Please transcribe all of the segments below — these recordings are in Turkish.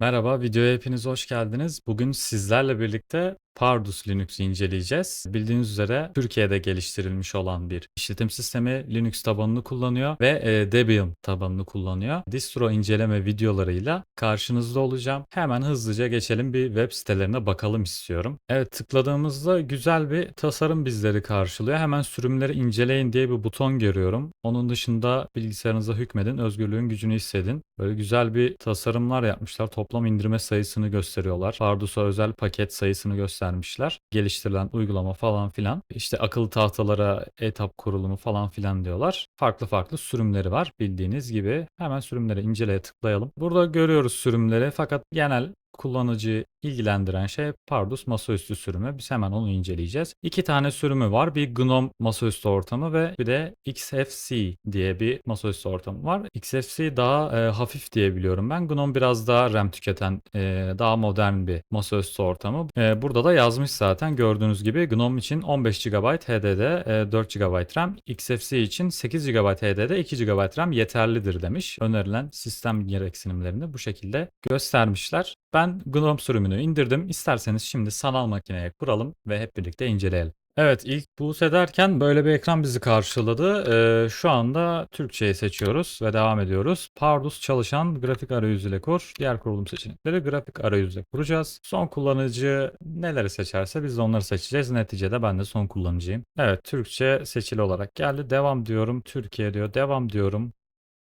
Merhaba, videoya hepiniz hoş geldiniz. Bugün sizlerle birlikte Pardus Linux'u inceleyeceğiz. Bildiğiniz üzere Türkiye'de geliştirilmiş olan bir işletim sistemi Linux tabanını kullanıyor ve e, Debian tabanını kullanıyor. Distro inceleme videolarıyla karşınızda olacağım. Hemen hızlıca geçelim bir web sitelerine bakalım istiyorum. Evet tıkladığımızda güzel bir tasarım bizleri karşılıyor. Hemen sürümleri inceleyin diye bir buton görüyorum. Onun dışında bilgisayarınıza hükmedin, özgürlüğün gücünü hissedin. Böyle güzel bir tasarımlar yapmışlar. Toplam indirme sayısını gösteriyorlar. Pardus'a özel paket sayısını göstermişler. Geliştirilen uygulama falan filan. İşte akıllı tahtalara etap kurulumu falan filan diyorlar. Farklı farklı sürümleri var bildiğiniz gibi. Hemen sürümleri inceleye tıklayalım. Burada görüyoruz sürümleri fakat genel kullanıcıyı ilgilendiren şey Pardus masaüstü sürümü. Biz hemen onu inceleyeceğiz. İki tane sürümü var. Bir GNOME masaüstü ortamı ve bir de XFC diye bir masaüstü ortamı var. XFC daha e, hafif diye biliyorum ben. GNOME biraz daha RAM tüketen, e, daha modern bir masaüstü ortamı. E, burada da yazmış zaten gördüğünüz gibi GNOME için 15 GB HDD, e, 4 GB RAM, XFC için 8 GB HDD, 2 GB RAM yeterlidir demiş. Önerilen sistem gereksinimlerini bu şekilde göstermişler. Ben GNOME sürümünü indirdim. İsterseniz şimdi sanal makineye kuralım ve hep birlikte inceleyelim. Evet ilk boot ederken böyle bir ekran bizi karşıladı. Ee, şu anda Türkçeyi seçiyoruz ve devam ediyoruz. Pardus çalışan grafik arayüzüyle kur. Diğer kurulum seçenekleri grafik arayüzle kuracağız. Son kullanıcı neleri seçerse biz de onları seçeceğiz. Neticede ben de son kullanıcıyım. Evet Türkçe seçili olarak geldi. Devam diyorum. Türkiye diyor. Devam diyorum.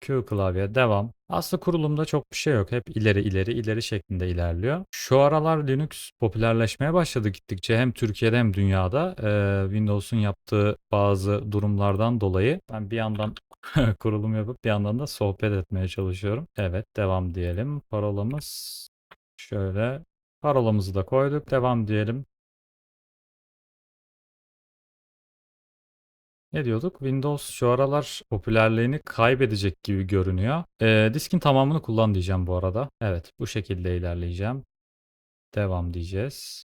Q klavye devam. Aslında kurulumda çok bir şey yok. Hep ileri ileri ileri şeklinde ilerliyor. Şu aralar Linux popülerleşmeye başladı gittikçe hem Türkiye'de hem dünyada. Ee, Windows'un yaptığı bazı durumlardan dolayı ben bir yandan kurulum yapıp bir yandan da sohbet etmeye çalışıyorum. Evet devam diyelim. Parolamız şöyle. Parolamızı da koyduk. Devam diyelim. Ne diyorduk? Windows şu aralar popülerliğini kaybedecek gibi görünüyor. Ee, diskin tamamını kullan diyeceğim bu arada. Evet, bu şekilde ilerleyeceğim. Devam diyeceğiz.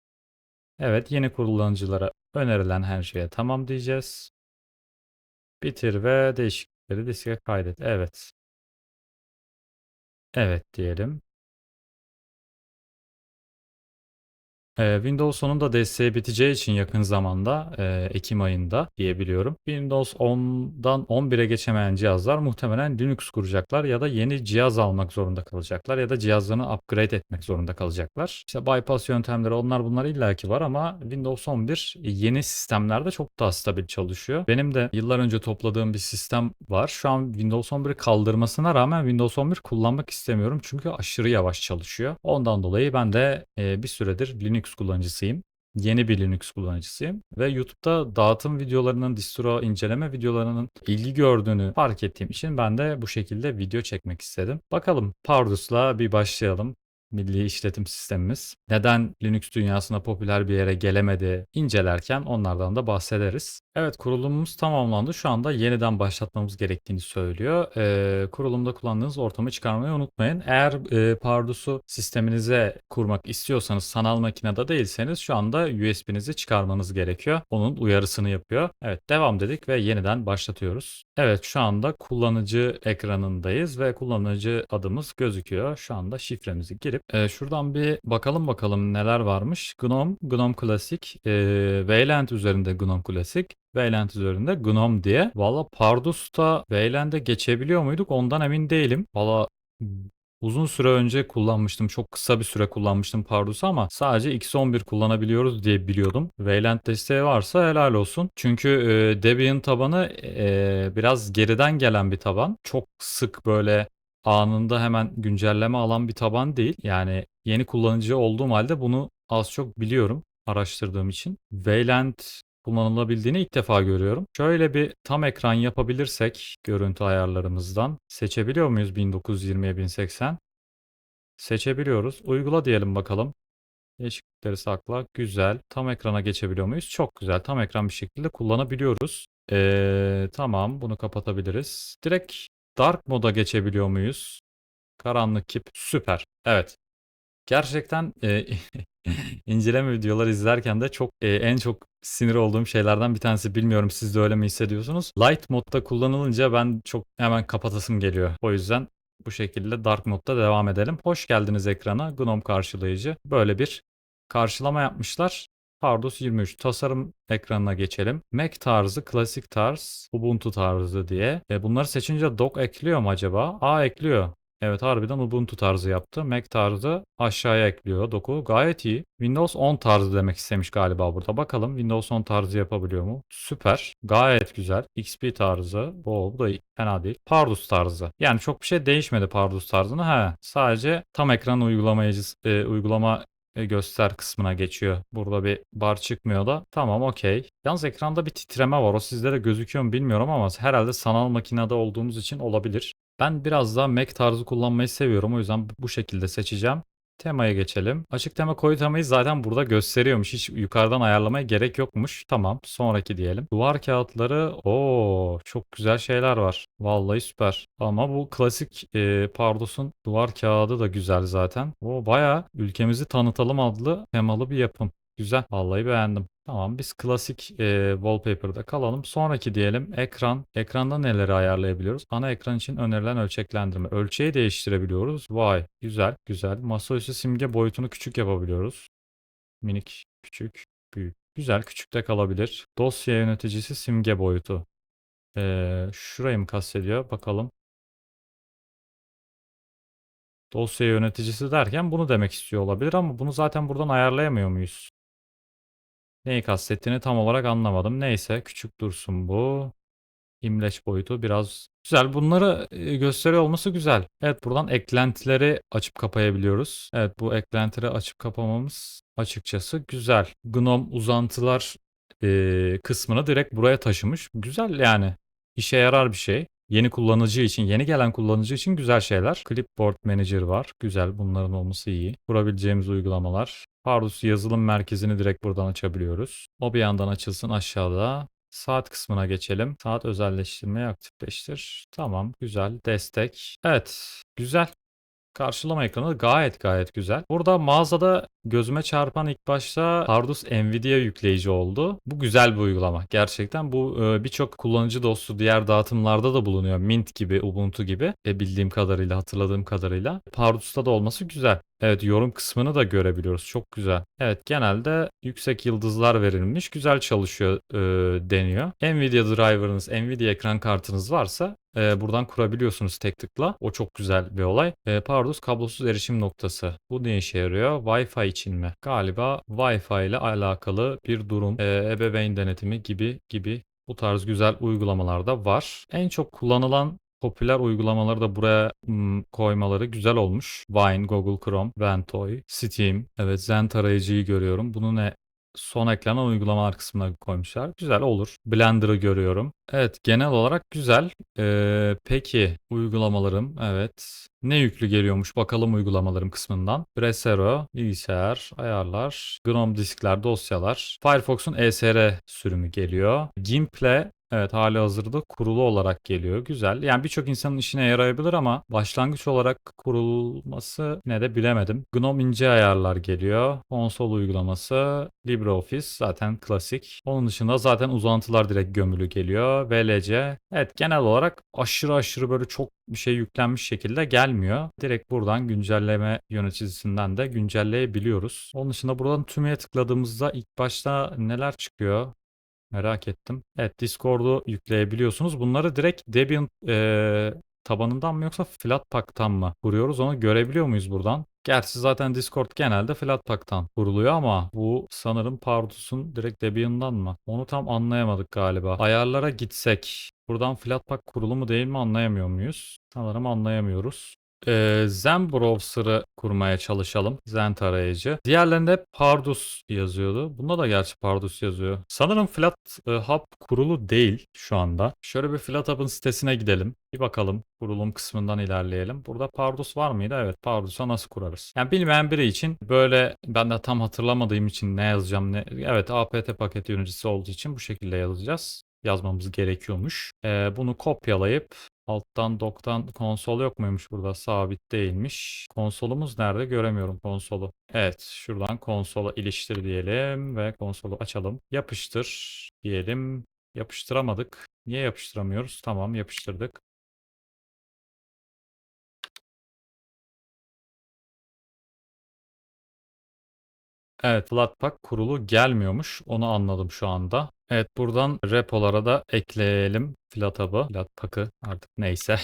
Evet, yeni kullanıcılara önerilen her şeye tamam diyeceğiz. Bitir ve değişiklikleri diske kaydet. Evet. Evet diyelim. Windows 10'un da desteği biteceği için yakın zamanda e, Ekim ayında diyebiliyorum. Windows 10'dan 11'e geçemeyen cihazlar muhtemelen Linux kuracaklar ya da yeni cihaz almak zorunda kalacaklar ya da cihazlarını upgrade etmek zorunda kalacaklar. İşte bypass yöntemleri onlar bunlar illaki var ama Windows 11 yeni sistemlerde çok daha stabil çalışıyor. Benim de yıllar önce topladığım bir sistem var. Şu an Windows 11'i kaldırmasına rağmen Windows 11 kullanmak istemiyorum çünkü aşırı yavaş çalışıyor. Ondan dolayı ben de e, bir süredir Linux kullanıcısıyım. Yeni bir Linux kullanıcısıyım ve YouTube'da dağıtım videolarının, distro inceleme videolarının ilgi gördüğünü fark ettiğim için ben de bu şekilde video çekmek istedim. Bakalım Pardus'la bir başlayalım milli işletim sistemimiz. Neden Linux dünyasına popüler bir yere gelemedi incelerken onlardan da bahsederiz. Evet kurulumumuz tamamlandı. Şu anda yeniden başlatmamız gerektiğini söylüyor. Ee, kurulumda kullandığınız ortamı çıkarmayı unutmayın. Eğer e, Pardus'u sisteminize kurmak istiyorsanız sanal makinede değilseniz şu anda USB'nizi çıkarmanız gerekiyor. Onun uyarısını yapıyor. Evet devam dedik ve yeniden başlatıyoruz. Evet şu anda kullanıcı ekranındayız ve kullanıcı adımız gözüküyor. Şu anda şifremizi girip e, şuradan bir bakalım bakalım neler varmış. GNOME, GNOME Classic, e, Wayland üzerinde GNOME Classic, Wayland üzerinde GNOME diye. Valla Pardus'ta Wayland'e geçebiliyor muyduk ondan emin değilim. Valla Uzun süre önce kullanmıştım. Çok kısa bir süre kullanmıştım Pardus'u ama sadece X11 kullanabiliyoruz diye biliyordum. Wayland desteği varsa helal olsun. Çünkü e, Debian tabanı e, biraz geriden gelen bir taban. Çok sık böyle anında hemen güncelleme alan bir taban değil. Yani yeni kullanıcı olduğum halde bunu az çok biliyorum araştırdığım için. Wayland kullanılabildiğini ilk defa görüyorum. Şöyle bir tam ekran yapabilirsek görüntü ayarlarımızdan seçebiliyor muyuz 1920'ye 1080? Seçebiliyoruz. Uygula diyelim bakalım. Değişiklikleri sakla. Güzel. Tam ekrana geçebiliyor muyuz? Çok güzel. Tam ekran bir şekilde kullanabiliyoruz. Ee, tamam. Bunu kapatabiliriz. Direkt Dark moda geçebiliyor muyuz? Karanlık kip. Süper. Evet. Gerçekten e, inceleme videoları izlerken de çok e, en çok sinir olduğum şeylerden bir tanesi. Bilmiyorum siz de öyle mi hissediyorsunuz? Light modda kullanılınca ben çok hemen kapatasım geliyor. O yüzden Bu şekilde Dark Mode'da devam edelim. Hoş geldiniz ekrana. GNOME karşılayıcı. Böyle bir karşılama yapmışlar. Pardus 23 tasarım ekranına geçelim. Mac tarzı, klasik tarz, Ubuntu tarzı diye. E bunları seçince dock ekliyor mu acaba? Aa ekliyor. Evet harbiden Ubuntu tarzı yaptı. Mac tarzı aşağıya ekliyor doku. Gayet iyi. Windows 10 tarzı demek istemiş galiba burada. Bakalım Windows 10 tarzı yapabiliyor mu? Süper. Gayet güzel. XP tarzı. Oo, bu da iyi. fena değil. Pardus tarzı. Yani çok bir şey değişmedi Pardus tarzını. He, sadece tam ekran uygulayıcı e, uygulama göster kısmına geçiyor. Burada bir bar çıkmıyor da. Tamam okey. Yalnız ekranda bir titreme var. O sizlere gözüküyor mu bilmiyorum ama herhalde sanal makinede olduğumuz için olabilir. Ben biraz daha Mac tarzı kullanmayı seviyorum. O yüzden bu şekilde seçeceğim. Temaya geçelim. Açık tema koyu temayı zaten burada gösteriyormuş. Hiç yukarıdan ayarlamaya gerek yokmuş. Tamam. Sonraki diyelim. Duvar kağıtları. Oo, çok güzel şeyler var. Vallahi süper. Ama bu klasik e, Pardus'un duvar kağıdı da güzel zaten. O baya ülkemizi tanıtalım adlı temalı bir yapım. Güzel. Vallahi beğendim. Tamam biz klasik e, wallpaper'da kalalım. Sonraki diyelim ekran. Ekranda neleri ayarlayabiliyoruz? Ana ekran için önerilen ölçeklendirme. Ölçeği değiştirebiliyoruz. Vay güzel güzel. Masaüstü simge boyutunu küçük yapabiliyoruz. Minik, küçük, büyük. Güzel küçükte kalabilir. Dosya yöneticisi simge boyutu. Ee, şurayı mı kastediyor? Bakalım. Dosya yöneticisi derken bunu demek istiyor olabilir ama bunu zaten buradan ayarlayamıyor muyuz? Neyi kastettiğini tam olarak anlamadım. Neyse küçük dursun bu. İmleç boyutu biraz güzel. Bunları e, gösteriyor olması güzel. Evet buradan eklentileri açıp kapayabiliyoruz. Evet bu eklentileri açıp kapamamız açıkçası güzel. GNOME uzantılar e, kısmını direkt buraya taşımış. Güzel yani. İşe yarar bir şey. Yeni kullanıcı için, yeni gelen kullanıcı için güzel şeyler. Clipboard Manager var. Güzel. Bunların olması iyi. Kurabileceğimiz uygulamalar. Pardus yazılım merkezini direkt buradan açabiliyoruz. O bir yandan açılsın aşağıda. Saat kısmına geçelim. Saat özelleştirmeyi aktifleştir. Tamam, güzel. Destek. Evet, güzel. Karşılama ekranı gayet gayet güzel. Burada mağazada gözüme çarpan ilk başta Pardus Nvidia yükleyici oldu. Bu güzel bir uygulama. Gerçekten bu e, birçok kullanıcı dostu diğer dağıtımlarda da bulunuyor. Mint gibi, Ubuntu gibi. E, bildiğim kadarıyla, hatırladığım kadarıyla. Pardus'ta da olması güzel. Evet yorum kısmını da görebiliyoruz. Çok güzel. Evet genelde yüksek yıldızlar verilmiş. Güzel çalışıyor e, deniyor. Nvidia driver'ınız, Nvidia ekran kartınız varsa e, buradan kurabiliyorsunuz tek tıkla. O çok güzel bir olay. E, Pardus kablosuz erişim noktası. Bu ne işe yarıyor? Wi-Fi için mi? Galiba Wi-Fi ile alakalı bir durum. E, ebeveyn denetimi gibi gibi bu tarz güzel uygulamalar da var. En çok kullanılan popüler uygulamaları da buraya hmm, koymaları güzel olmuş. Vine, Google Chrome, Ventoy, Steam. Evet Zen tarayıcıyı görüyorum. Bunu ne son eklenen uygulamalar kısmına koymuşlar. Güzel olur. Blender'ı görüyorum. Evet genel olarak güzel. Ee, peki uygulamalarım evet. Ne yüklü geliyormuş bakalım uygulamalarım kısmından. Brasero, bilgisayar, ayarlar, GNOME diskler, dosyalar. Firefox'un ESR sürümü geliyor. Gimple Evet hali hazırda kurulu olarak geliyor. Güzel. Yani birçok insanın işine yarayabilir ama başlangıç olarak kurulması ne de bilemedim. GNOME ince ayarlar geliyor. Konsol uygulaması, LibreOffice zaten klasik. Onun dışında zaten uzantılar direkt gömülü geliyor. VLC. Evet genel olarak aşırı aşırı böyle çok bir şey yüklenmiş şekilde gelmiyor. Direkt buradan güncelleme yöneticisinden de güncelleyebiliyoruz. Onun dışında buradan tümeye tıkladığımızda ilk başta neler çıkıyor? Merak ettim. Evet Discord'u yükleyebiliyorsunuz. Bunları direkt Debian e, tabanından mı yoksa Flatpak'tan mı kuruyoruz? Onu görebiliyor muyuz buradan? Gerçi zaten Discord genelde Flatpak'tan kuruluyor ama bu sanırım Pardus'un direkt Debian'dan mı? Onu tam anlayamadık galiba. Ayarlara gitsek buradan Flatpak kurulu mu değil mi anlayamıyor muyuz? Sanırım anlayamıyoruz. Ee, Zen browser'ı kurmaya çalışalım. Zen tarayıcı. Diğerlerinde hep Pardus yazıyordu. Bunda da gerçi Pardus yazıyor. Sanırım Flat e, Hub kurulu değil şu anda. Şöyle bir Flat Hub'ın sitesine gidelim. Bir bakalım. Kurulum kısmından ilerleyelim. Burada Pardus var mıydı? Evet Pardus'a nasıl kurarız? Yani bilmeyen biri için böyle ben de tam hatırlamadığım için ne yazacağım ne... Evet apt paket yöneticisi olduğu için bu şekilde yazacağız yazmamız gerekiyormuş. Ee, bunu kopyalayıp Alttan doktan konsol yok muymuş burada? Sabit değilmiş. Konsolumuz nerede? Göremiyorum konsolu. Evet şuradan konsola iliştir diyelim ve konsolu açalım. Yapıştır diyelim. Yapıştıramadık. Niye yapıştıramıyoruz? Tamam yapıştırdık. Evet Flatpak kurulu gelmiyormuş. Onu anladım şu anda. Evet buradan repolara da ekleyelim Flatab'ı. Flatpak'ı artık neyse.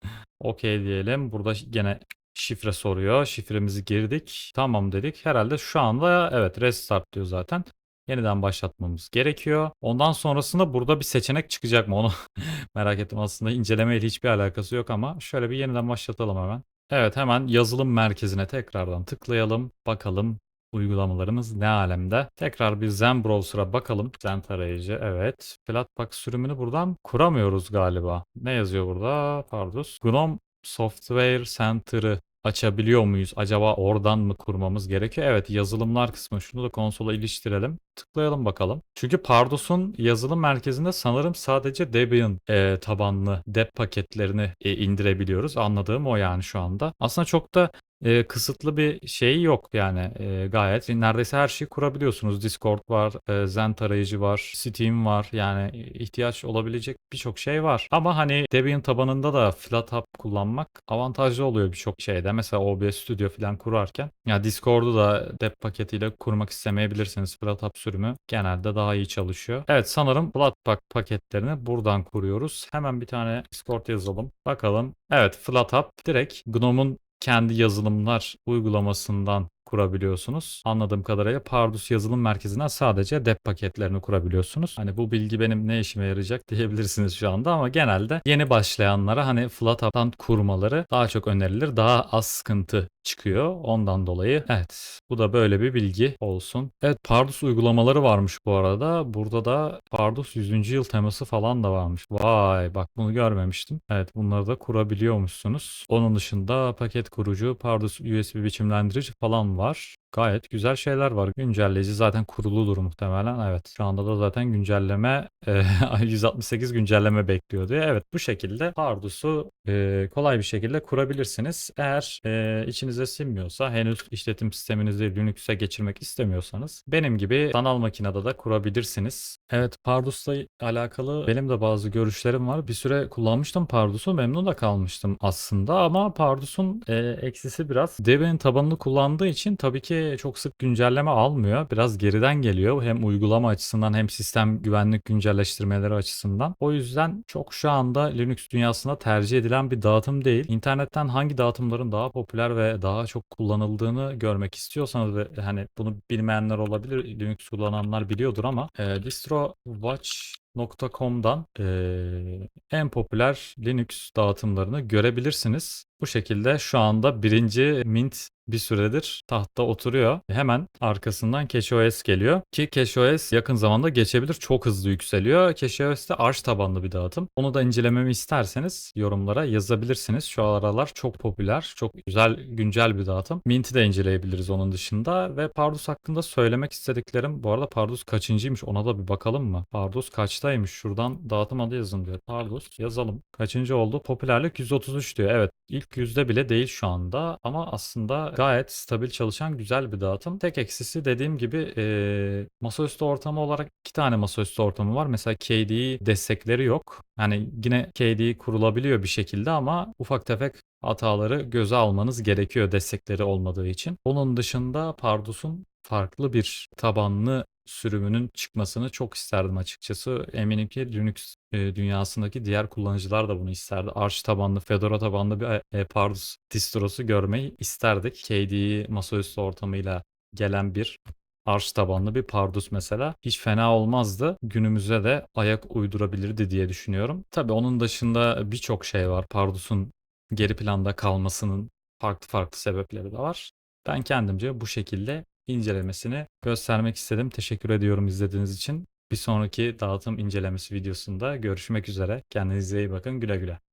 Okey diyelim. Burada gene şifre soruyor. Şifremizi girdik. Tamam dedik. Herhalde şu anda evet restart diyor zaten. Yeniden başlatmamız gerekiyor. Ondan sonrasında burada bir seçenek çıkacak mı onu merak ettim. Aslında incelemeyle hiçbir alakası yok ama şöyle bir yeniden başlatalım hemen. Evet hemen yazılım merkezine tekrardan tıklayalım. Bakalım uygulamalarımız ne alemde. Tekrar bir Zen Browser'a bakalım. Zen tarayıcı evet. Flatpak sürümünü buradan kuramıyoruz galiba. Ne yazıyor burada? Pardon. GNOME Software Center'ı açabiliyor muyuz? Acaba oradan mı kurmamız gerekiyor? Evet yazılımlar kısmı. Şunu da konsola iliştirelim. Tıklayalım bakalım. Çünkü Pardos'un yazılım merkezinde sanırım sadece Debian e, tabanlı dep paketlerini e, indirebiliyoruz. Anladığım o yani şu anda. Aslında çok da e, kısıtlı bir şey yok yani e, gayet neredeyse her şeyi kurabiliyorsunuz. Discord var, e, Zen tarayıcı var, Steam var yani ihtiyaç olabilecek birçok şey var. Ama hani Debian tabanında da FlatHub kullanmak avantajlı oluyor birçok şeyde. Mesela OBS Studio falan kurarken. Ya Discord'u da dep paketiyle kurmak istemeyebilirsiniz. FlatHub sürümü genelde daha iyi çalışıyor. Evet sanırım Flatpak paketlerini buradan kuruyoruz. Hemen bir tane Discord yazalım. Bakalım. Evet FlatHub direkt GNOME'un kendi yazılımlar uygulamasından kurabiliyorsunuz. Anladığım kadarıyla Pardus yazılım merkezinden sadece dep paketlerini kurabiliyorsunuz. Hani bu bilgi benim ne işime yarayacak diyebilirsiniz şu anda ama genelde yeni başlayanlara hani Fluttup'tan kurmaları daha çok önerilir. Daha az sıkıntı çıkıyor. Ondan dolayı evet bu da böyle bir bilgi olsun. Evet Pardus uygulamaları varmış bu arada. Burada da Pardus 100. yıl teması falan da varmış. Vay bak bunu görmemiştim. Evet bunları da kurabiliyormuşsunuz. Onun dışında paket kurucu, Pardus USB biçimlendirici falan. var. Gayet güzel şeyler var. Güncelleyici zaten kuruludur muhtemelen. Evet şu anda da zaten güncelleme e, 168 güncelleme bekliyor diye. Evet bu şekilde Pardus'u e, kolay bir şekilde kurabilirsiniz. Eğer e, içinize sinmiyorsa henüz işletim sisteminizi Linux'e geçirmek istemiyorsanız benim gibi sanal makinede de kurabilirsiniz. Evet Pardus'la alakalı benim de bazı görüşlerim var. Bir süre kullanmıştım Pardus'u memnun da kalmıştım aslında ama Pardus'un e, eksisi biraz Debian tabanını kullandığı için tabii ki çok sık güncelleme almıyor. Biraz geriden geliyor. Hem uygulama açısından hem sistem güvenlik güncelleştirmeleri açısından. O yüzden çok şu anda Linux dünyasında tercih edilen bir dağıtım değil. İnternetten hangi dağıtımların daha popüler ve daha çok kullanıldığını görmek istiyorsanız ve hani bunu bilmeyenler olabilir. Linux kullananlar biliyordur ama e, Distro Watch .com'dan eee, en popüler Linux dağıtımlarını görebilirsiniz. Bu şekilde şu anda birinci Mint bir süredir tahtta oturuyor. Hemen arkasından CashOS geliyor. Ki CashOS yakın zamanda geçebilir. Çok hızlı yükseliyor. CashOS de Arch tabanlı bir dağıtım. Onu da incelememi isterseniz yorumlara yazabilirsiniz. Şu aralar çok popüler. Çok güzel, güncel bir dağıtım. Mint'i de inceleyebiliriz onun dışında. Ve Pardus hakkında söylemek istediklerim. Bu arada Pardus kaçıncıymış ona da bir bakalım mı? Pardus kaçtaymış? Şuradan dağıtım adı yazın diyor. Pardus yazalım. Kaçıncı oldu? Popülerlik 133 diyor. Evet ilk yüzde bile değil şu anda. Ama aslında gayet stabil çalışan güzel bir dağıtım. Tek eksisi dediğim gibi e, masaüstü ortamı olarak iki tane masaüstü ortamı var. Mesela KDE destekleri yok. Yani yine KDE kurulabiliyor bir şekilde ama ufak tefek hataları göze almanız gerekiyor destekleri olmadığı için. Onun dışında Pardus'un farklı bir tabanlı sürümünün çıkmasını çok isterdim açıkçası. Eminim ki Linux e, dünyasındaki diğer kullanıcılar da bunu isterdi. Arch tabanlı, Fedora tabanlı bir e, Pardus distrosu görmeyi isterdik. KDE masaüstü ortamıyla gelen bir Arch tabanlı bir Pardus mesela hiç fena olmazdı. Günümüze de ayak uydurabilirdi diye düşünüyorum. Tabii onun dışında birçok şey var. Pardus'un geri planda kalmasının farklı farklı sebepleri de var. Ben kendimce bu şekilde incelemesini göstermek istedim. Teşekkür ediyorum izlediğiniz için. Bir sonraki dağıtım incelemesi videosunda görüşmek üzere. Kendinize iyi bakın. Güle güle.